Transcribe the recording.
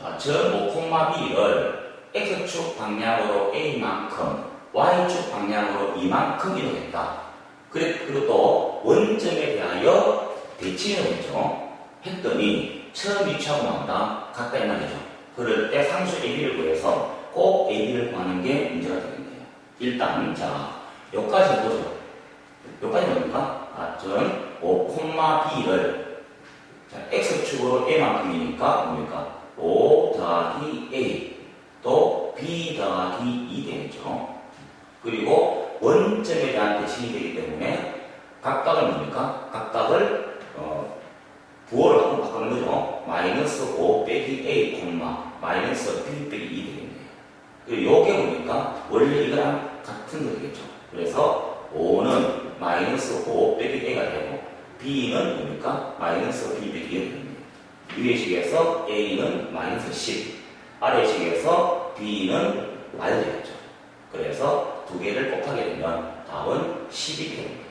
자, 전 5,b를 x축 방향으로 a만큼, y축 방향으로 이만큼 이동했다. 그리고 또 원점에 대하여 대칭을 했죠. 했더니 처음 위치하고 나온다. 같다 이 말이죠. 그럴 때 상수 AB를 구해서 꼭 AB를 구하는 게 문제가 되겠네요. 일단, 자, 여기까지 보죠. 여기까지 뭡니까? 아, 전 5,b를 자, x축으로 a만큼이니까 뭡니까? 5 더하기 a 또 b 더하기 2 되겠죠. 그리고 원점에 대한 대칭이 되기 때문에 각각을 뭡니까? 각각을 어, 부호를 한번 바꾸는 거죠. 마이너스 5 빼기 a, 콤마 마이너스 b 빼기 2 되겠네요. 그리고 요게 뭡니까? 원래 이거랑 같은 거겠죠. 그래서 5는 마이너스 5 빼기 a가 되고 b는 뭡니까? 마이너스 b 빼기 2가 됩니다. 위의 식에서 a는 마이너스 10, 아래 식에서 b는 y 되겠죠. 그래서 두 개를 곱하게 되면 답은 10이 됩니다.